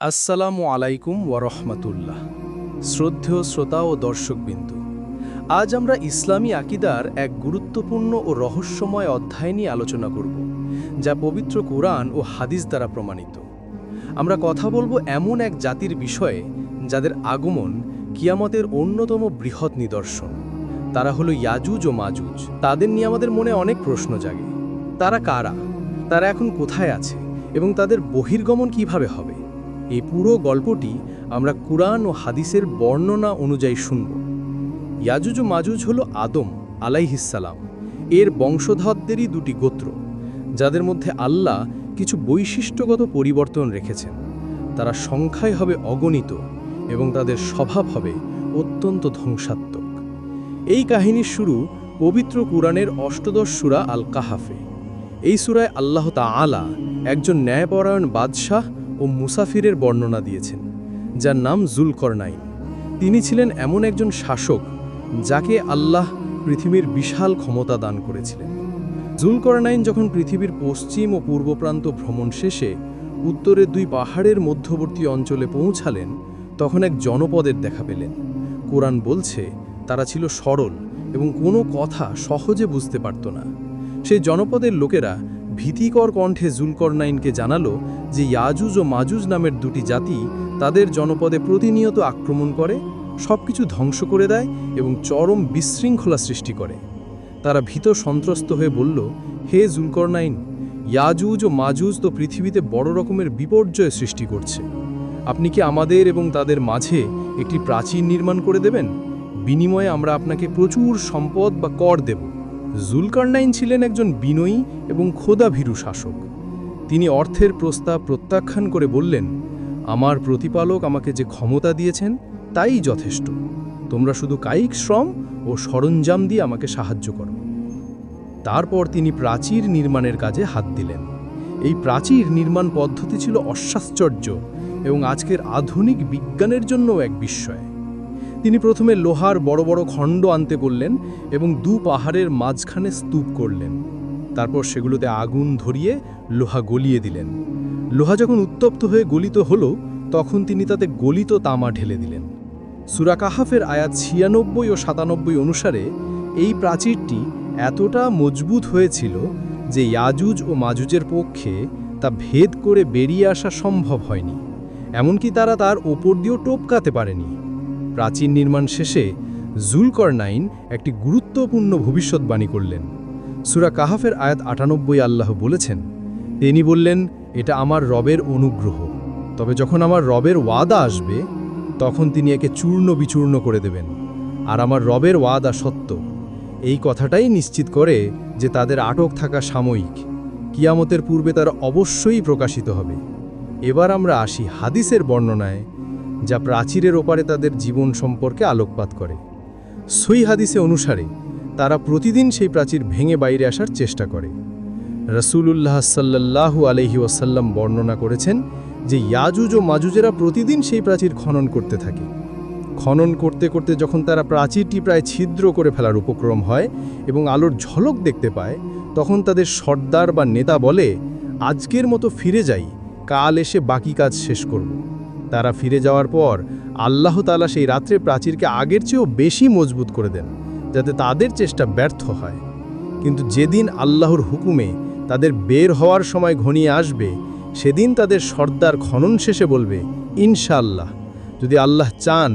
আসসালামু আলাইকুম ওয়ারহমাতুল্লাহ। শ্রদ্ধেয় শ্রোতা ও দর্শকবিন্দু, আজ আমরা ইসলামী আকিদার এক গুরুত্বপূর্ণ ও রহস্যময় অধ্যায় নিয়ে আলোচনা করব, যা পবিত্র কোরআন ও হাদিস দ্বারা প্রমাণিত। আমরা কথা বলব এমন এক জাতির বিষয়ে, যাদের আগমন কিয়ামতের অন্যতম বৃহৎ নিদর্শন। তারা হলো ইয়াজুজ ও মাজুজ। তাদের নিয়ে আমাদের মনে অনেক প্রশ্ন জাগে। তারা কারা? তারা এখন কোথায় আছে? এবং তাদের বহির্গমন কীভাবে হবে? এই পুরো গল্পটি আমরা কুরআন ও হাদিসের বর্ণনা অনুযায়ী শুনব। ইয়াজুজ ও মাজুজ হল আদম আলাইহিসালাম এর বংশধরদেরই দুটি গোত্র, যাদের মধ্যে আল্লাহ কিছু বৈশিষ্ট্যগত পরিবর্তন রেখেছেন। তারা সংখ্যায় হবে অগণিত এবং তাদের স্বভাব হবে অত্যন্ত ধ্বংসাত্মক। এই কাহিনীর শুরু পবিত্র কুরআনের অষ্টদশ সুরা আল কাহাফে এই সুরায় আল্লাহ তাআলা একজন ন্যায়পরায়ণ বাদশাহ ও মুসাফিরের বর্ণনা দিয়েছেন, যার নাম জুলকরনাইন। তিনি ছিলেন এমন একজন শাসক, যাকে আল্লাহ পৃথিবীর বিশাল ক্ষমতা দান করেছিলেন। জুলকরনাইন যখন পৃথিবীর পশ্চিম ও পূর্ব প্রান্ত ভ্রমণ শেষে উত্তরের দুই পাহাড়ের মধ্যবর্তী অঞ্চলে পৌঁছালেন, তখন এক জনপদের দেখা পেলেন। কোরআন বলছে, তারা ছিল সরল এবং কোনো কথা সহজে বুঝতে পারত না। সেই জনপদের লোকেরা ভীতিকর কণ্ঠে জুলকরনাইনকে জানালো যে ইয়াজুজ ও মাজুজ নামের দুটি জাতি তাদের জনপদে প্রতিনিয়ত আক্রমণ করে, সবকিছু ধ্বংস করে দেয় এবং চরম বিশৃঙ্খলা সৃষ্টি করে। তারা ভীত সন্ত্রস্ত হয়ে বলল, হে জুলকরনাইন, ইয়াজুজ ও মাজুজ তো পৃথিবীতে বড় রকমের বিপর্যয় সৃষ্টি করছে। আপনি কি আমাদের এবং তাদের মাঝে একটি প্রাচীর নির্মাণ করে দেবেন? বিনিময়ে আমরা আপনাকে প্রচুর সম্পদ বা কর দেব। জুলকারনাইন ছিলেন একজন বিনয়ী এবং খোদাভীরু শাসক। তিনি অর্থের প্রস্তাব প্রত্যাখ্যান করে বললেন, আমার প্রতিপালক আমাকে যে ক্ষমতা দিয়েছেন, তাই যথেষ্ট। তোমরা শুধু কায়িক শ্রম ও সরঞ্জাম দিয়ে আমাকে সাহায্য করো। তারপর তিনি প্রাচীর নির্মাণের কাজে হাত দিলেন। এই প্রাচীর নির্মাণ পদ্ধতি ছিল অশ্বাশ্চর্য এবং আজকের আধুনিক বিজ্ঞানের জন্যও এক বিস্ময়। তিনি প্রথমে লোহার বড় বড় খণ্ড আনতে বললেন এবং দু পাহাড়ের মাঝখানে স্তূপ করলেন। তারপর সেগুলোতে আগুন ধরিয়ে লোহা গলিয়ে দিলেন। লোহা যখন উত্তপ্ত হয়ে গলিত হল, তখন তিনি তাতে গলিত তামা ঢেলে দিলেন। সুরা কাহাফের আয়াত ছিয়ানব্বই ও সাতানব্বই অনুসারে এই প্রাচীরটি এতটা মজবুত হয়েছিল যে ইয়াজুজ ও মাজুজের পক্ষে তা ভেদ করে বেরিয়ে আসা সম্ভব হয়নি। এমনকি তারা তার ওপর দিয়েও টপকাতে পারেনি। প্রাচীন নির্মাণ শেষে জুলকরনাইন একটি গুরুত্বপূর্ণ ভবিষ্যৎবাণী করলেন। সুরা কাহাফের আয়াত আটানব্বই আল্লাহ বলেছেন, তিনি বললেন, এটা আমার রবের অনুগ্রহ। তবে যখন আমার রবের ওয়াদা আসবে, তখন তিনি একে চূর্ণ বিচূর্ণ করে দেবেন। আর আমার রবের ওয়াদা সত্য। এই কথাটাই নিশ্চিত করে যে তাদের আটক থাকা সাময়িক। কিয়ামতের পূর্বে তারা অবশ্যই প্রকাশিত হবে। এবার আমরা আসি হাদিসের বর্ণনায় যা প্রাচীরের ওপারে তাদের জীবন সম্পর্কে আলোকপাত করে। সই হাদিসে অনুসারে, তারা প্রতিদিন সেই প্রাচীর ভেঙে বাইরে আসার চেষ্টা করে। রসুলুল্লাহ সাল্লাল্লাহু আলহি ওয়াসাল্লাম বর্ণনা করেছেন যে ইয়াজুজ ও মাজুজেরা প্রতিদিন সেই প্রাচীর খনন করতে থাকে। খনন করতে করতে যখন তারা প্রাচীরটি প্রায় ছিদ্র করে ফেলার উপক্রম হয় এবং আলোর ঝলক দেখতে পায়, তখন তাদের সর্দার বা নেতা বলে, আজকের মতো ফিরে যাই, কাল এসে বাকি কাজ শেষ করব। তারা ফিরে যাওয়ার পর আল্লাহ তালা সেই রাত্রে প্রাচীরকে আগের চেয়েও বেশি মজবুত করে দেন, যাতে তাদের চেষ্টা ব্যর্থ হয়। কিন্তু যেদিন আল্লাহর হুকুমে তাদের বের হওয়ার সময় ঘনিয়ে আসবে, সেদিন তাদের সর্দার খনন শেষে বলবে, ইনশাআল্লাহ, যদি আল্লাহ চান,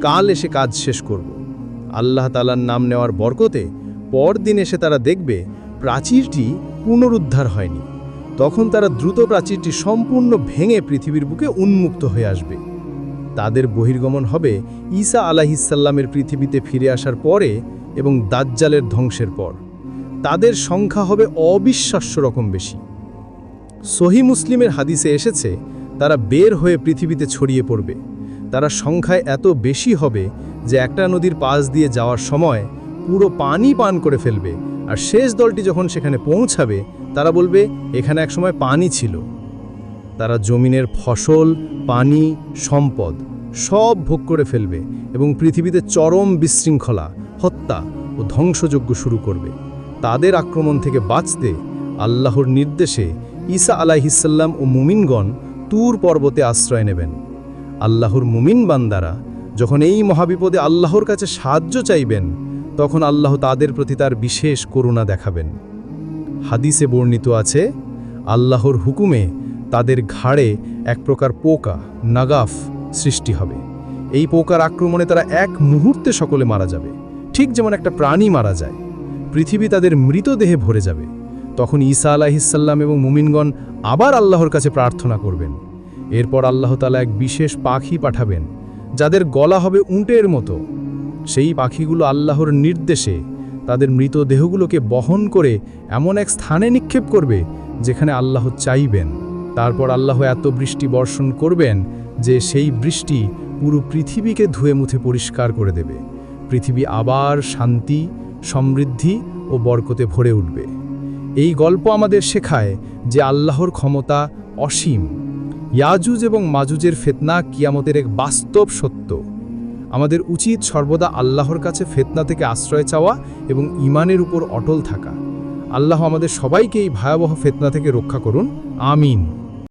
কাল এসে কাজ শেষ করব। আল্লাহ তালার নাম নেওয়ার বরকতে পরদিন এসে তারা দেখবে প্রাচীরটি পুনরুদ্ধার হয়নি। তখন তারা দ্রুত প্রাচীরটি সম্পূর্ণ ভেঙে পৃথিবীর বুকে উন্মুক্ত হয়ে আসবে। তাদের বহির্গমন হবে ঈসা আলাহিসাল্লামের পৃথিবীতে ফিরে আসার পরে এবং দাজ্জালের ধ্বংসের পর। তাদের সংখ্যা হবে অবিশ্বাস্য রকম বেশি। সহি মুসলিমের হাদিসে এসেছে, তারা বের হয়ে পৃথিবীতে ছড়িয়ে পড়বে। তারা সংখ্যায় এত বেশি হবে যে একটা নদীর পাশ দিয়ে যাওয়ার সময় পুরো পানি পান করে ফেলবে আর শেষ দলটি যখন সেখানে পৌঁছাবে, তারা বলবে, এখানে একসময় পানি ছিল। তারা জমিনের ফসল, পানি, সম্পদ সব ভোগ করে ফেলবে এবং পৃথিবীতে চরম বিশৃঙ্খলা, হত্যা ও ধ্বংসযজ্ঞ শুরু করবে। তাদের আক্রমণ থেকে বাঁচতে আল্লাহর নির্দেশে ঈসা আলাহিসাল্লাম ও মুমিনগণ তুর পর্বতে আশ্রয় নেবেন। আল্লাহর মুমিন বান্দারা যখন এই মহাবিপদে আল্লাহর কাছে সাহায্য চাইবেন তখন আল্লাহ তাদের প্রতি তার বিশেষ করুণা দেখাবেন। হাদিসে বর্ণিত আছে, আল্লাহর হুকুমে তাদের ঘাড়ে এক প্রকার পোকা, নাগাফ সৃষ্টি হবে। এই পোকার আক্রমণে তারা এক মুহূর্তে সকলে মারা যাবে। ঠিক যেমন একটা প্রাণী মারা যায়, পৃথিবী তাদের মৃতদেহে ভরে যাবে। তখন ঈসা আলাহিসাল্লাম এবং মুমিনগণ আবার আল্লাহর কাছে প্রার্থনা করবেন। এরপর আল্লাহ তালা এক বিশেষ পাখি পাঠাবেন, যাদের গলা হবে উঁটের মতো। সেই পাখিগুলো আল্লাহর নির্দেশে তাদের মৃতদেহগুলোকে বহন করে এমন এক স্থানে নিক্ষেপ করবে যেখানে আল্লাহ চাইবেন। তারপর আল্লাহ এত বৃষ্টি বর্ষণ করবেন যে সেই বৃষ্টি পুরো পৃথিবীকে ধুয়ে মুছে পরিষ্কার করে দেবে। পৃথিবী আবার শান্তি, সমৃদ্ধি ও বরকতে ভরে উঠবে। এই গল্প আমাদের শেখায় যে আল্লাহর ক্ষমতা অসীম। ইয়াজুজ এবং মাজুজের ফেতনা কিয়ামতের এক বাস্তব সত্য। আমাদের উচিত সর্বদা আল্লাহর কাছে ফেতনা থেকে আশ্রয় চাওয়া এবং ইমানের উপর অটল থাকা। আল্লাহ আমাদের সবাইকে এই ভয়াবহ ফেতনা থেকে রক্ষা করুন। আমিন।